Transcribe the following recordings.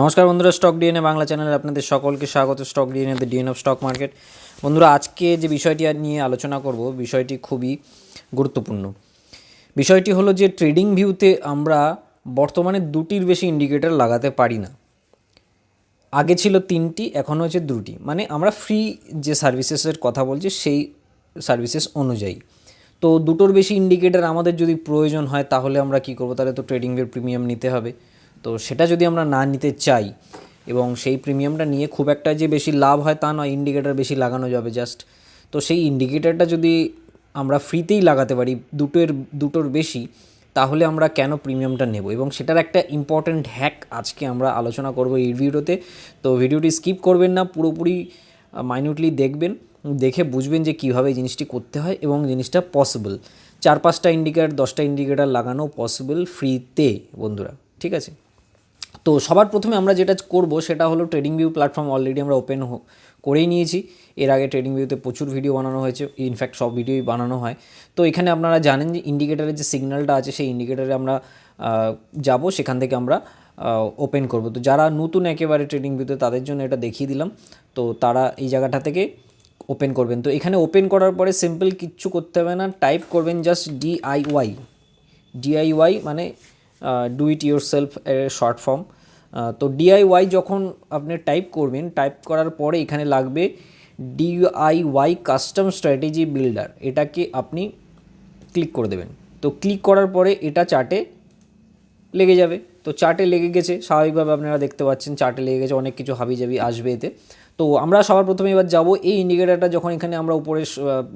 নমস্কার বন্ধুরা stock DNA Bangla চ্যানেলে আপনাদের সকলকে স্বাগত। Stock DNA the DNA of stock market বন্ধুরা, আজকে যে বিষয়টি নিয়ে আলোচনা করব, বিষয়টি খুবই গুরুত্বপূর্ণ। বিষয়টি হলো যে ট্রেডিং ভিউতে আমরা বর্তমানে দুটির বেশি ইন্ডিকেটর লাগাতে পারি না। আগে ছিল তিনটি, এখন হচ্ছে দুটি। মানে আমরা ফ্রি যে সার্ভিসেসের কথা বলছি, সেই সার্ভিসেস অনুযায়ী। তো দুটোর বেশি ইন্ডিকেটর আমাদের যদি প্রয়োজন হয়, তাহলে আমরা কী করব? তাহলে তো ট্রেডিংয়ের প্রিমিয়াম নিতে হবে। তো সেটা যদি আমরা না নিতে চাই এবং সেই প্রিমিয়ামটা নিয়ে খুব একটা যে বেশি লাভ হয় তা নয় ইন্ডিকেটার বেশি লাগানো যাবে জাস্ট তো সেই ইন্ডিকেটারটা যদি আমরা ফ্রিতেই লাগাতে পারি, দুটোর দুটোর বেশি, তাহলে আমরা কেন প্রিমিয়ামটা নেব? এবং সেটার একটা ইম্পর্ট্যান্ট হ্যাক আজকে আমরা আলোচনা করব এই ভিডিওতে। তো ভিডিওটি স্কিপ করবেন না, পুরোপুরি মাইনিউটলি দেখবেন, দেখে বুঝবেন যে কীভাবে জিনিসটি করতে হয় এবং জিনিসটা পসিবল চার পাঁচটা ইন্ডিকেটার দশটা ইন্ডিকেটার লাগানো পসিবল ফ্রিতে বন্ধুরা, ঠিক আছে? তো সবার প্রথমে আমরা যেটা করব সেটা হলো ট্রেডিং ভিউ প্ল্যাটফর্ম অলরেডি আমরা ওপেন করেই নিয়েছি। এর আগে ট্রেডিং ভিউতে প্রচুর ভিডিও বানানো হয়েছে। ইনফ্যাক্ট সব ভিডিওই বানানো হয়। তো এখানে আপনারা জানেন যে ইন্ডিকেটারের যে সিগন্যালটা আছে, সেই ইন্ডিকেটারে আমরা যাব। সেখান থেকে আমরা ওপেন করব। তো যারা নতুন একেবারে ট্রেডিং ভিউতে তাদের জন্য এটা দেখিয়ে দিলাম। তো তারা এই জায়গাটা থেকে ওপেন করবেন। তো এখানে ওপেন করার পরে সিম্পল কিচ্ছু করতে হবে না। টাইপ করবেন জাস্ট ডিআইওয়াই ডিআইওয়াই মানে ডু ইট ইউর সেলফ এর শর্ট ফর্ম তো ডিআইওয়াই যখন আপনি টাইপ করবেন টাইপ করার পরে এখানে লাগবে ডিআইওয়াই কাস্টম স্ট্র্যাটেজি বিল্ডার এটাকে আপনি ক্লিক করে দেবেন। তো ক্লিক করার পরে এটা চার্টে লেগে যাবে। তো চার্টে লেগে গেছে। স্বাভাবিকভাবে আপনারা দেখতে পাচ্ছেন চার্টে লেগে গেছে। অনেক কিছু হাবিজাবি আসবে এতে। তো আমরা সবার প্রথমে এবার যাব। এই ইন্ডিকেটারটা যখন এখানে আমরা উপরে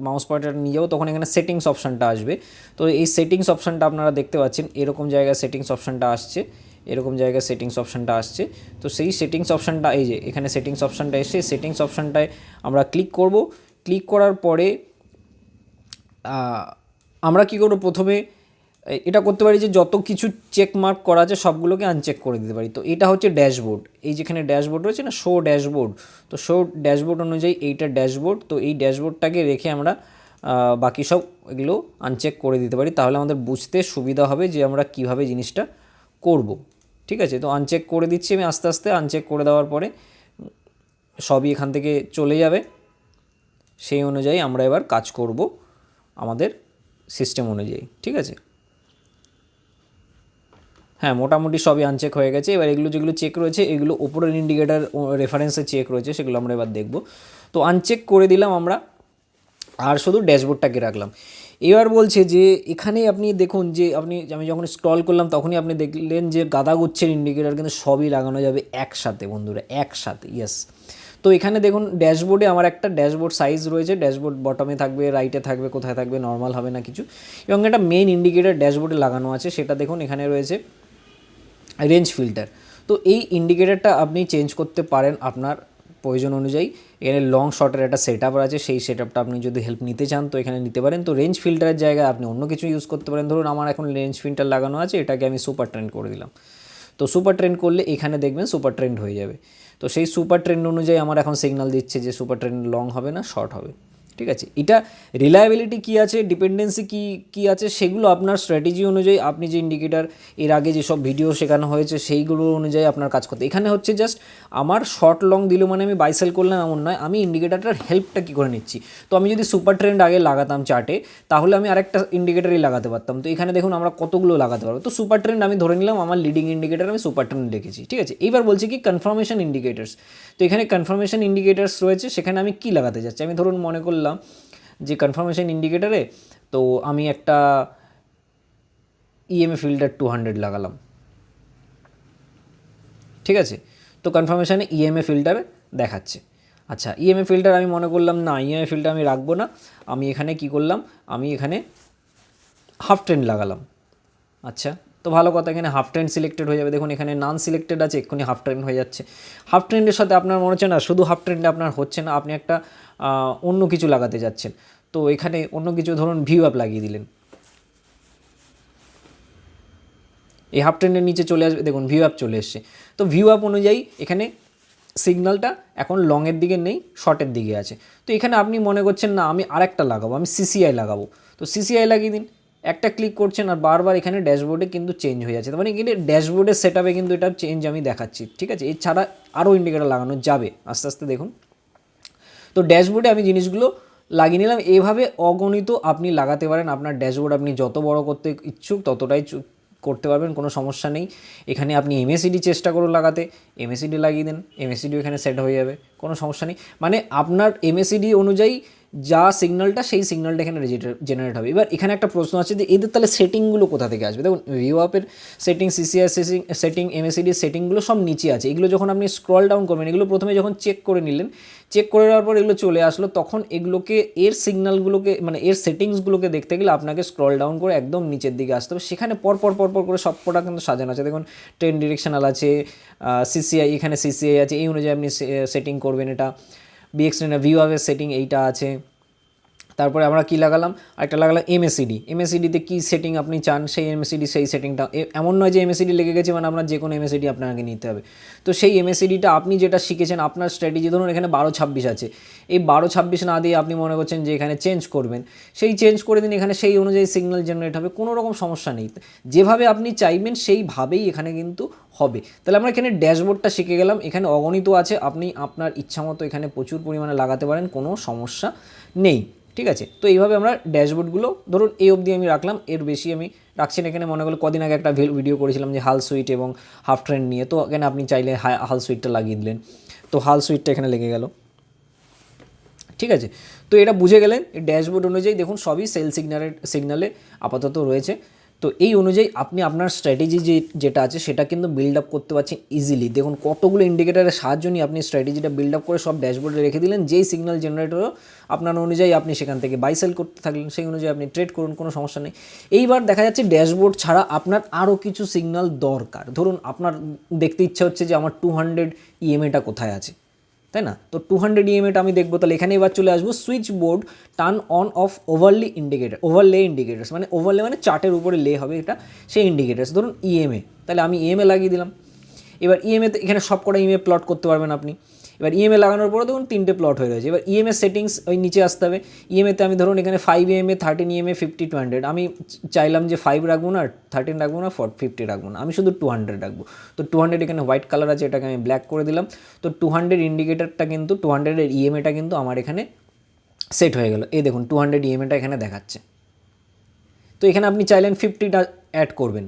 মাউস পয়েন্টারটা নিয়ে যাব, তখন এখানে সেটিংস অপশানটা আসবে। তো এই সেটিংস অপশানটা আপনারা দেখতে পাচ্ছেন। এরকম জায়গায় সেটিংস অপশানটা আসছে। এরকম জায়গায় সেটিংস অপশানটা আসছে। তো সেই সেটিংস অপশানটা এই যে এখানে সেটিংস অপশানটা এসে সেটিংস অপশানটায় আমরা ক্লিক করব। ক্লিক করার পরে আমরা কী করব প্রথমে? এটা করতে পারি যে যত কিছু চেক মার্ক করা আছে সবগুলোকে আনচেক করে দিতে পারি। তো এটা হচ্ছে ড্যাশবোর্ড এই যেখানে ড্যাশবোর্ড রয়েছে না শো ড্যাশবোর্ড তো শো ড্যাশবোর্ড অনুযায়ী এইটা ড্যাশবোর্ড তো এই ড্যাশবোর্ডটাকে রেখে আমরা বাকি সব এগুলো আনচেক করে দিতে পারি। তাহলে আমাদের বুঝতে সুবিধা হবে যে আমরা কীভাবে জিনিসটা করব, ঠিক আছে? তো আনচেক করে দিচ্ছি আমি আস্তে আস্তে আনচেক করে দেওয়ার পরে সবই এখান থেকে চলে যাবে। সেই অনুযায়ী আমরা এবার কাজ করব আমাদের সিস্টেম অনুযায়ী, ঠিক আছে? হ্যাঁ মোটামুটি সবই আনচেক হয়ে গেছে। এবার এগুলো যেগুলো চেক রয়েছে, এগুলো ওপরের ইন্ডিকেটার রেফারেন্সে চেক রয়েছে, সেগুলো আমরা এবার দেখব। তো আনচেক করে দিলাম আমরা, আর শুধু ড্যাশবোর্ডটাকে রাখলাম। এবার বলছে যে এখানে আপনি দেখুন যে, আপনি, আমি যখন স্ক্রল করলাম তখনই আপনি দেখলেন যে, গাদা গুচ্ছের ইন্ডিকেটার কিন্তু সবই লাগানো যাবে একসাথে বন্ধুরা, একসাথে ইয়েস তো এখানে দেখুন ড্যাশবোর্ডে আমার একটা ড্যাশবোর্ড সাইজ রয়েছে ড্যাশবোর্ড বটমে থাকবে রাইটে থাকবে, কোথায় থাকবে নর্মাল হবে না কিছু। এবং একটা মেন ইন্ডিকেটার ড্যাশবোর্ডে লাগানো আছে, সেটা দেখুন এখানে রয়েছে রেঞ্জ ফিল্টার তো এই ইন্ডিকেটারটা আপনি চেঞ্জ করতে পারেন আপনার প্রয়োজন অনুযায়ী। এখানে লং শর্টের একটা সেট আছে, সেই সেট আপনি যদি হেল্প নিতে চান, তো এখানে নিতে পারেন। তো রেঞ্জ ফিল্টারের জায়গায় আপনি অন্য কিছু ইউজ করতে পারেন। ধরুন, আমার এখন রেঞ্জ ফিল্টার লাগানো আছে, এটাকে আমি সুপার ট্রেন্ড করে দিলাম। তো সুপার ট্রেন্ড করলে এখানে দেখবেন সুপার ট্রেন্ড হয়ে যাবে। তো সেই সুপার ট্রেন্ড অনুযায়ী আমার এখন সিগনাল দিচ্ছে যে সুপার ট্রেন্ড লং হবে না শর্ট হবে। ঠিক আছে? এটা রিলায়েবিলিটি কী আছে ডিপেন্ডেন্সি কী কী আছে, সেগুলো আপনার স্ট্র্যাটেজি অনুযায়ী আপনি যে ইন্ডিকেটার এর আগে যেসব ভিডিও শেখানো হয়েছে, সেইগুলো অনুযায়ী আপনার কাজ করতে এখানে হচ্ছে জাস্ট আমার শর্ট লং দিল মানে আমি বাইসেল করলাম এমন নয়, আমি ইন্ডিকেটারটার হেল্পটা কী করে নিচ্ছি? তো আমি যদি সুপার ট্রেন্ড আগে লাগাতাম চার্টে তাহলে আমি আরেকটা ইন্ডিকেটারই লাগাতে পারতাম। তো এখানে দেখুন আমরা কতগুলো লাগাতে পারব। তো সুপার ট্রেন্ড আমি ধরে নিলাম, আমার লিডিং ইন্ডিকেটার আমি সুপার ট্রেন্ড রেখেছি ঠিক আছে? এইবার বলছি কি কনফার্মেশন ইন্ডিকেটার্স তো এখানে কনফার্মেশন ইন্ডিকেটার্স রয়েছে, সেখানে আমি কী লাগাতে যাচ্ছি আমি ধরুন মনে করলাম যে কনফার্মেশন ইন্ডিকেটারে তো আমি একটা ইএমএ ফিল্টার টু হান্ড্রেড লাগালাম। ঠিক আছে? তো কনফার্মেশানে ইএমএ ফিল্টার দেখাচ্ছে। আচ্ছা ইএমএ ফিল্টার আমি মনে করলাম, না ইএমএ ফিল্টার আমি রাখব না। আমি এখানে কি করলাম? আমি এখানে হাফ ট্রেন লাগালাম। আচ্ছা তো ভালো কথা, এখানে হাফ ট্রেন্ড সিলেক্টেড হয়ে যাবে। দেখুন, এখানে নান সিলেক্টেড আছে, এক্ষুনি হাফ ট্রেন্ড হয়ে যাচ্ছে। হাফ ট্রেন্ডের সাথে আপনার মনে হচ্ছে না, শুধু হাফ ট্রেন্ডে আপনার হচ্ছে না, আপনি একটা অন্য কিছু লাগাতে যাচ্ছেন। তো এখানে অন্য কিছু, ধরুন ভিউ অ্যাপ লাগিয়ে দিলেন। এই হাফ ট্রেন্ডের নিচে চলে আসবে, দেখুন ভিউ অ্যাপ চলে এসছে। তো ভিউ অ্যাপ অনুযায়ী এখানে সিগন্যালটা এখন লংয়ের দিকে নেই শর্টের দিকে আছে। তো এখানে আপনি মনে করছেন, না, আমি আরেকটা লাগাবো, আমি সিসিআই লাগাবো। তো সিসিআই লাগিয়ে দিন। একটা ক্লিক করছেন আর বারবার এখানে ড্যাশবোর্ডে কিন্তু চেঞ্জ হয়ে যাচ্ছে। তার মানে কিন্তু ড্যাশবোর্ডের সেট কিন্তু এটা চেঞ্জ আমি দেখাচ্ছি, ঠিক আছে? এছাড়া আরও ইন্ডিকেটার লাগানো যাবে। আস্তে আস্তে দেখুন। তো ড্যাশবোর্ডে আমি জিনিসগুলো লাগিয়ে নিলাম। এইভাবে অগণিত আপনি লাগাতে পারেন। আপনার ড্যাশবোর্ড আপনি যত বড় করতে ইচ্ছুক, ততটাই করতে পারবেন। কোনো সমস্যা নেই। এখানে আপনি এমএসিডি চেষ্টা করুন লাগাতে। এমএসিডি লাগিয়ে দেন। এমএসিডিও এখানে সেট হয়ে যাবে। কোনো সমস্যা নেই। মানে আপনার এমএসিডি অনুযায়ী যা সিগন্যালটা সেই সিগন্যালটা এখানে জেনারেট হবে। এবার এখানে একটা প্রশ্ন আছে যে, এদের তাহলে সেটিংগুলো কোথা থেকে আসবে? দেখুন ভিউ আপের setting CCR setting setting MACD সেটিংগুলো সব নিচে আছে। এগুলো যখন আপনি স্ক্রল ডাউন করবেন, এগুলো প্রথমে যখন চেক করে নিলেন চেক করে নেওয়ার পর এগুলো চলে আসলো, তখন এগুলোকে, এর সিগন্যালগুলোকে মানে এর সেটিংসগুলোকে দেখতে গেলে আপনাকে স্ক্রল ডাউন করে একদম নিচের দিকে আসতে হবে। সেখানে পর পর পর করে সব কটা কিন্তু সাজানো আছে। দেখুন ট্রেন ডিরেকশনাল আছে সিসিআই এখানে সিসিআই আছে, এই অনুযায়ী আপনি সেটিং করবেন এটা। বিএক্স ভিউ হবে সেটিং এইটা আছে তারপরে আমরা কি লাগালাম? একটা লাগালাম এমএসিডি এমএসিডিতে কী সেটিং আপনি চান? সেই এমএসিডি সেই সেটিংটা এমন নয় যে এমএসিডি লেগে গেছে মানে আপনার যে কোনো এমএসিডি আপনাকে নিতে হবে। তো সেই এমএসিডিটা আপনি যেটা শিখেছেন, আপনার স্ট্র্যাটেজি ধরুন এখানে বারো ছাব্বিশ আছে। এই বারো ছাব্বিশ না দিয়ে আপনি মনে করছেন যে এখানে চেঞ্জ করবেন। সেই চেঞ্জ করে দিন, এখানে সেই অনুযায়ী সিগন্যাল জেনারেট হবে, কোনো রকম সমস্যা নেই। যেভাবে আপনি চাইবেন, সেইভাবেই এখানে কিন্তু হবে। তাহলে আমরা এখানে ড্যাশবোর্ডটা শিখে গেলাম। এখানে অগণিত আছে, আপনি আপনার ইচ্ছা মতো এখানে প্রচুর পরিমাণে লাগাতে পারেন, কোনো সমস্যা নেই। ঠিক আছে? তো এইভাবে আমরা ড্যাশবোর্ডগুলো, ধরুন এই অবধি আমি রাখলাম, এর বেশি আমি রাখছি না। এখানে মনে করল কদিন আগে একটা ভিডিও করেছিলাম যে হাল সুইট এবং হাফ ট্রেন্ড নিয়ে। তো এখানে আপনি চাইলে হাল সুইটটা লাগিয়ে দিলেন। তো হাল সুইটটা এখানে লেগে গেল। ঠিক আছে? তো এটা বুঝে গেলেন ড্যাশবোর্ড অনুযায়ী দেখুন, সবই সেল সিগনালের সিগনালে আপাতত রয়েছে। তো এই অনুযায়ী আপনি আপনার স্ট্র্যাটেজি যে, যেটা আছে সেটা কিন্তু বিল্ড আপ করতে পারছেন ইজিলি দেখুন কতগুলো ইন্ডিকেটারের সাহায্য নিয়ে আপনি স্ট্র্যাটেজিটা বিল্ড আপ করে সব ড্যাশবোর্ডে রেখে দিলেন, যেই সিগন্যাল জেনারেটরও আপনার অনুযায়ী আপনি সেখান থেকে বাই সেল করতে থাকলেন, সেই অনুযায়ী আপনি ট্রেড করুন, কোনো সমস্যা নেই। এইবার দেখা যাচ্ছে ড্যাশবোর্ড ছাড়া আপনার আরও কিছু সিগন্যাল দরকার। ধরুন আপনার দেখতে ইচ্ছা হচ্ছে যে আমার টু হান্ড্রেড ইএমএটা কোথায় আছে। তাই না? তো টু হান্ড্রেড ইএমএটা আমি দেখব, তাহলে এখানে এবার চলে আসব। Switch board turn on off overlay indicator overlay indicators মানে ওভারলে মানে চার্টের উপরে লে হবে এটা, সেই ইন্ডিকেটার্স ধরুন ইএমএ তাহলে আমি ইএমএ লাগিয়ে দিলাম। এবার ইএমএ এখানে সব কটা ইএমএ প্লট করতে পারবেন আপনি। এবার ইএমএ লাগানোর পরে দেখুন তিনটে প্লট হয়ে রয়েছে। এবার ইএমএ সেটিংস ওই নিচে আসতে হবে। ইএমএতে আমি ধরুন এখানে five EMA thirteen EMA fifty two hundred আমি চাইলাম যে ফাইভ রাখব না থার্টিন রাখব না ফর ফিফটি রাখব না। আমি শুধু টু হান্ড্রেড রাখব। তো টু হান্ড্রেড এখানে হোয়াইট কালার আছে, এটাকে আমি ব্ল্যাক করে দিলাম। তো টু হান্ড্রেড ইন্ডিকেটারটা কিন্তু টু হান্ড্রেডের ইএমএটা কিন্তু আমার এখানে সেট হয়ে গেল। এই দেখুন টু হান্ড্রেড ইএমএটা এখানে দেখাচ্ছে। তো এখানে আপনি চাইলেন ফিফটিটা অ্যাড করবেন।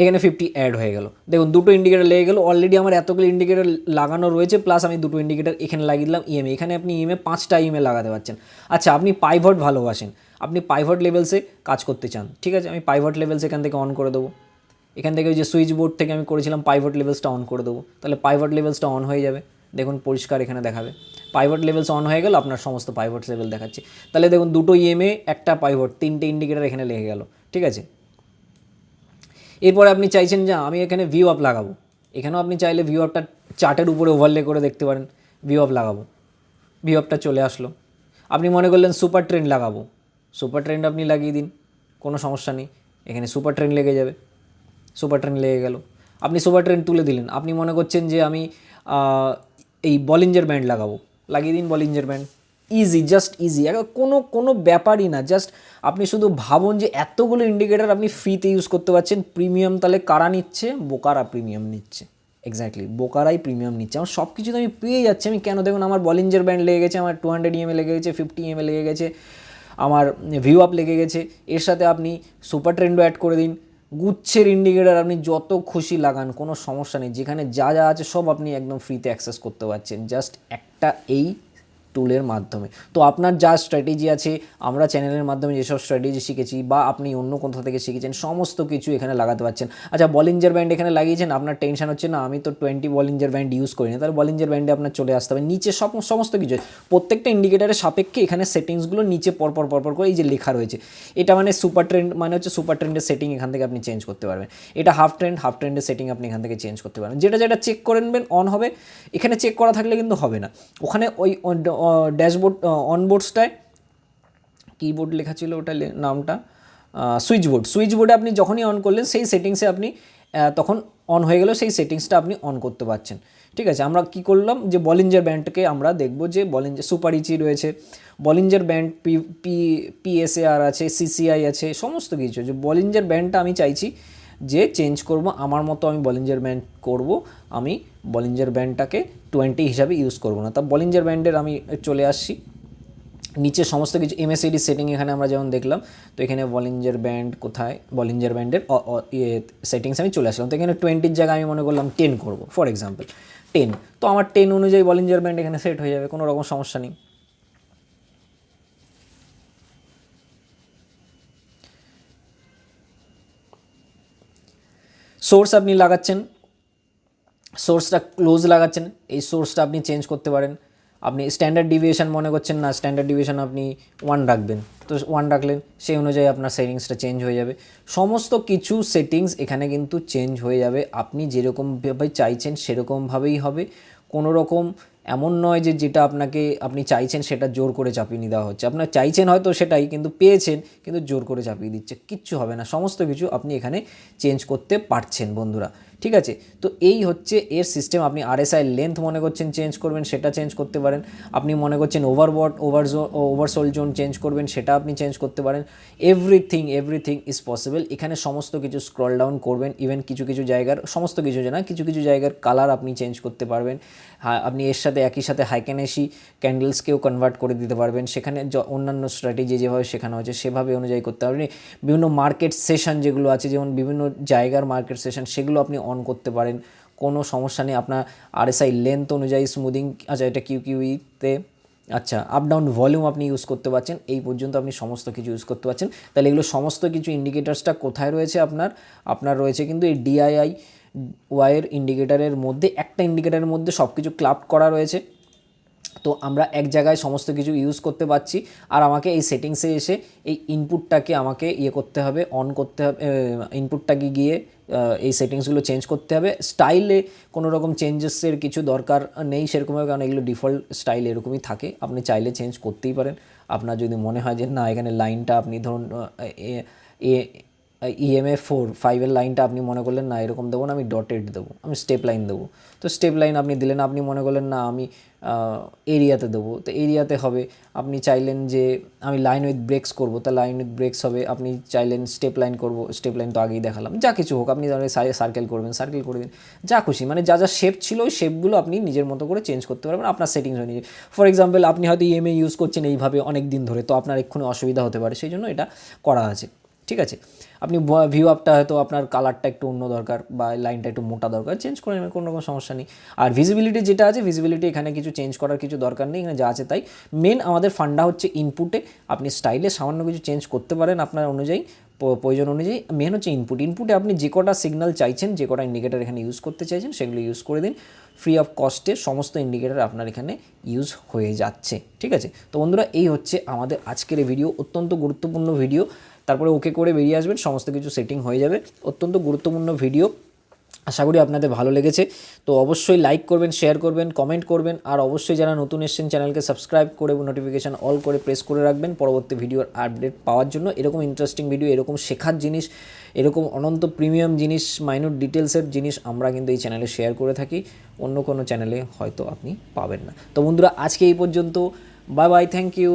এখানে ফিফটি অ্যাড হয়ে গেল। দেখুন, দুটো ইন্ডিকেটার লেগে গেল। অলরেডি আমার এতগুলো ইন্ডিকেটার লাগানো রয়েছে প্লাস আমি দুটো ইন্ডিকেটার এখানে লাগিয়ে দিলাম ইএমএ এখানে আপনি ইএমএ পাঁচটা ইএমএ লাগাতে পারছেন। আচ্ছা আপনি পাইভট ভালোবাসেন আপনি পাইভট লেভেলসে কাজ করতে চান। ঠিক আছে, আমি পাইভট লেভেলস এখান থেকে অন করে দেবো। এখান থেকে ওই যে সুইচ বোর্ড থেকে আমি করেছিলাম পাইভট লেভেলসটা অন করে দেবো। তাহলে পাইভট লেভেলসটা অন হয়ে যাবে। দেখুন, পরিষ্কার এখানে দেখাবে। পাইভট লেভেলস অন হয়ে গেল, আপনার সমস্ত পাইভট লেভেল দেখাচ্ছে। তাহলে দেখুন, দুটো ইএমএ একটা পাইভট তিনটে ইন্ডিকেটার এখানে লেগে গেল। ঠিক আছে? এরপরে আপনি চাইছেন যে আমি এখানে ভিউ আপ লাগাবো। এখানেও আপনি চাইলে ভিউ আপটা চার্টের উপরে ওভারলে করে দেখতে পারেন ভিউ আপ লাগাবো। ভিউ আপটা চলে আসলো। আপনি মনে করলেন সুপার ট্রেন্ড লাগাবো। সুপার ট্রেন্ড আপনি লাগিয়ে দিন, কোনো সমস্যা নেই। এখানে সুপার ট্রেন্ড লেগে যাবে। সুপার ট্রেন্ড লেগে গেল। আপনি সুপার ট্রেন্ড তুলে দিলেন। আপনি মনে করছেন যে, আমি এই বলিঞ্জার ব্যান্ড লাগাবো। লাগিয়ে দিন Bollinger band easy just easy কোনো কোনো ব্যাপারই না। জাস্ট আপনি শুধু ভাবুন যে এতগুলো ইন্ডিকেটার আপনি ফ্রিতে ইউজ করতে পারছেন প্রিমিয়াম তাহলে কারা নিচ্ছে? বোকারা প্রিমিয়াম নিচ্ছে। এক্স্যাক্টলি বোকারাই প্রিমিয়াম নিচ্ছে। আমার সব কিছু তো আমি পেয়ে যাচ্ছি। আমি কেন? দেখুন, আমার বলিঞ্জার ব্যান্ড লেগে গেছে, আমার টু হান্ড্রেড ইএমএ লেগে গেছে ফিফটি ইএমএ লেগে গেছে, আমার ভিউ আপ লেগে গেছে। এর সাথে আপনি সুপার ট্রেন্ডও অ্যাড করে দিন। গুচ্ছের ইন্ডিকেটার আপনি যত খুশি লাগান, কোনো সমস্যা নেই। যেখানে যা যা আছে সব আপনি একদম ফ্রিতে অ্যাক্সেস করতে পারছেন। জাস্ট একটা এই টুলের মাধ্যমে। তো আপনার যা স্ট্র্যাটেজি আছে, আমরা চ্যানেলের মাধ্যমে যেসব স্ট্র্যাটেজি শিখেছি বা আপনি অন্য কোথাও থেকে শিখেছেন, সমস্ত কিছু এখানে লাগাতে পারছেন। আচ্ছা বলিঞ্জার ব্যান্ড এখানে লাগিয়েছেন, আপনার টেনশন হচ্ছে না, আমি তো টোয়েন্টি বলিঞ্জার ব্যান্ড ইউজ করি না তাহলে বলিঞ্জার ব্যান্ডে আপনার চলে আসতে হবে। নিচে সব সমস্ত কিছু প্রত্যেকটা ইন্ডিকেটারের সাপেক্ষে এখানে সেটিংসগুলো নিচে পরপর পরপর করে এই যে লেখা রয়েছে। এটা মানে সুপার ট্রেন্ড মানে হচ্ছে সুপার ট্রেন্ডের সেটিং এখান থেকে আপনি চেঞ্জ করতে পারবেন। এটা হাফ ট্রেন্ড হাফ ট্রেন্ডের সেটিং আপনি এখান থেকে চেঞ্জ করতে পারবেন। যেটা যেটা চেক করে নেবেন অন হবে। এখানে চেক করা থাকলে কিন্তু হবে না। ওখানে ওই ড্যাশবোর্ড, অনবোর্ডসটায় কিবোর্ড লেখা ছিল ওটা নামটা সুইচ বোর্ড আপনি যখনই অন করলেন, সেই সেটিংসে আপনি তখন অন হয়ে গেলেও সেই সেটিংসটা আপনি অন করতে পারছেন। ঠিক আছে, আমরা কি করলাম যে বলিঞ্জার ব্যান্ডকে আমরা দেখব যে বলিঞ্জার সুপার ইচি রয়েছে Bollinger band P P PSAR আছে সিসিআই আছে, সমস্ত কিছু। যে বলিঞ্জার ব্যান্ডটা আমি চাইছি যে চেঞ্জ করব, আমার মতো আমি বলিঞ্জার ব্যান্ড করব, আমি বলিঞ্জার ব্যান্ডটাকে টোয়েন্টি হিসাবে ইউজ করব না। তা বলিঞ্জার ব্যান্ডের আমি চলে আসছি। নিচে সমস্ত কিছু এমএসআইডি সেটিং এখানে আমরা যেমন দেখলাম, তো এখানে বলিঞ্জার ব্যান্ড কোথায়? বলিঞ্জার ব্যান্ডের সেটিংস আমি চলে আসলাম। তো এখানে টোয়েন্টির জায়গায় আমি মনে করলাম টেন করব ফর এক্সাম্পল টেন তো আমার টেন অনুযায়ী বলিঞ্জার ব্যান্ড এখানে সেট হয়ে যাবে, কোনো রকম সমস্যা নেই। সোর্স আপনি লাগাচ্ছেন। সোর্সটা ক্লোজ লাগাচ্ছেন। এই সোর্সটা আপনি চেঞ্জ করতে পারেন। আপনি স্ট্যান্ডার্ড ডিভিয়েশন মনে করছেন না স্ট্যান্ডার্ড ডিভিয়েশন আপনি ওয়ান রাখবেন। তো ওয়ান রাখলেন, সেই অনুযায়ী আপনার সেটিংসটা চেঞ্জ হয়ে যাবে। সমস্ত কিছু সেটিংস এখানে কিন্তু চেঞ্জ হয়ে যাবে। আপনি যেরকমভাবে চাইছেন সেরকমভাবেই হবে। কোনো রকম এমন নয় যে যেটা আপনাকে আপনি চাইছেন সেটা জোর করে চাপিয়ে নিয়ে দেওয়া হচ্ছে। আপনার চাইছেন হয়তো সেটাই, কিন্তু পেয়েছেন, কিন্তু জোর করে চাপিয়ে দিচ্ছে। কিচ্ছু হবে না। সমস্ত কিছু আপনি এখানে চেঞ্জ করতে পারছেন বন্ধুরা। ঠিক আছে? তো এই হচ্ছে এর সিস্টেম আপনি আরএসআই লেন্থ মনে করছেন চেঞ্জ করবেন, সেটা চেঞ্জ করতে পারেন। আপনি মনে করছেন overbought over oversold zone change করবেন, সেটা আপনি চেঞ্জ করতে পারেন। এভরিথিং এভরিথিং ইজ পসিবল এখানে সমস্ত কিছু স্ক্রল ডাউন করবেন ইভেন কিছু কিছু জায়গার, সমস্ত কিছু না, কিছু কিছু জায়গার কালার আপনি চেঞ্জ করতে পারবেন। হ্যাঁ আপনি এর সাথে একই সাথে হাইকেনেসি ক্যান্ডেলসকেও কনভার্ট করে দিতে পারবেন। সেখানে অন্যান্য স্ট্র্যাটেজি যেভাবে শেখানো হয়েছে সেভাবে অনুযায়ী করতে পারবেন। বিভিন্ন মার্কেট সেশন যেগুলো আছে, যেমন বিভিন্ন জায়গার মার্কেট সেশন সেগুলো আপনি অন করতে পারেন। কোনো সমস্যা নেই, আপনার আরএসআই লেন্থ অনুযায়ী স্মুদিং আচ্ছা এটা কিউ কিউইতে আচ্ছা আপ ডাউন ভলিউম আপনি ইউজ করতে পারছেন, এই পর্যন্ত আপনি সমস্ত কিছু ইউজ করতে পারছেন। তাহলে এগুলো সমস্ত কিছু ইন্ডিকেটার্সটা কোথায় রয়েছে আপনার? আপনার রয়েছে কিন্তু এই ডিআইআই ওয়াইয়ের ইন্ডিকেটারের মধ্যে, একটা ইন্ডিকেটারের মধ্যে সব কিছু ক্লাব করা রয়েছে। তো আমরা এক জায়গায় সমস্ত কিছু ইউজ করতে পারছি, আর আমাকে এই সেটিংসে এসে এই ইনপুটটাকে আমাকে ইয়ে করতে হবে অন করতে হবে ইনপুটটাকে গিয়ে এই সেটিংসগুলো চেঞ্জ করতে হবে। স্টাইলে কোনো রকম চেঞ্জেসের কিছু দরকার নেই সেরকমভাবে, কারণ এগুলো ডিফল্ট স্টাইল এরকমই থাকে। আপনি চাইলে চেঞ্জ করতেই পারেন। আপনার যদি মনে হয় যে, না, এখানে লাইনটা আপনি ধরুন এ ইএমএ ফোর ফাইভের লাইনটা আপনি মনে করলেন, না, এরকম দেবো না, আমি ডটেড দেবো, আমি স্টেপ লাইন দেবো। তো স্টেপ লাইন আপনি দিলেন, আপনি মনে করলেন, না, আমি এরিয়াতে দেবো। তো এরিয়াতে হবে, আপনি চাইলেন যে আমি লাইন উইথ ব্রেক্স করব, তা লাইন উইথ ব্রেক্স হবে, আপনি চাইলেন স্টেপ লাইন করব স্টেপ লাইন তো আগেই দেখালাম। যা কিছু হোক, আপনি সার্কেল করবেন সার্কেল করে দিন। যা খুশি মানে যা যা শেপ ছিল, ওই শেপগুলো আপনি নিজের মতো করে চেঞ্জ করতে পারবেন, আপনার সেটিংস অনুযায়ী। ফর এক্সাম্পল আপনি হয়তো ইএমএ ইউজ করছেন এইভাবে অনেক দিন ধরে, তো আপনার এক্ষুনি অসুবিধা হতে পারে, সেই জন্য এটা করা আছে। ঠিক আছে? আপনি ভিউ আপটা হয়তো আপনার কালারটা একটু অন্য দরকার বা লাইনটা একটু মোটা দরকার চেঞ্জ করে নেবেন, কোনো রকম সমস্যা নেই। আর ভিজিবিলিটি যেটা আছে ভিজিবিলিটি এখানে কিছু চেঞ্জ করার কিছু দরকার নেই, এখানে যা আছে তাই। মেন আমাদের ফান্ডা হচ্ছে ইনপুটে আপনি স্টাইলে সামান্য কিছু চেঞ্জ করতে পারেন আপনার অনুযায়ী প্রয়োজন অনুযায়ী। মেন হচ্ছে ইনপুট ইনপুটে আপনি যে কটা সিগনাল চাইছেন, যে কটা ইন্ডিকেটার এখানে ইউজ করতে চাইছেন, সেগুলো ইউজ করে দিন। ফ্রি অফ কস্টে সমস্ত ইন্ডিকেটার আপনার এখানে ইউজ হয়ে যাচ্ছে। ঠিক আছে? তো বন্ধুরা, এই হচ্ছে আমাদের আজকের ভিডিও অত্যন্ত গুরুত্বপূর্ণ ভিডিও তারপরে ওকে করে বেরিয়ে আসবেন, সমস্ত কিছু সেটিং হয়ে যাবে। অত্যন্ত গুরুত্বপূর্ণ ভিডিও আশা করি আপনাদের ভালো লেগেছে। তো অবশ্যই লাইক করবেন শেয়ার করবেন কমেন্ট করবেন, আর অবশ্যই যারা নতুন এসেছেন চ্যানেলকে সাবস্ক্রাইব করে নোটিফিকেশান অল করে প্রেস করে রাখবেন পরবর্তী ভিডিওর আপডেট পাওয়ার জন্য। এরকম ইন্টারেস্টিং ভিডিও এরকম শেখার জিনিস, এরকম অনন্ত প্রিমিয়াম জিনিস মাইনর ডিটেলসের জিনিস আমরা কিন্তু এই চ্যানেলে শেয়ার করে থাকি। অন্য কোনো চ্যানেলে হয়তো আপনি পাবেন না। তো বন্ধুরা, আজকে এই পর্যন্ত। Bye bye thank you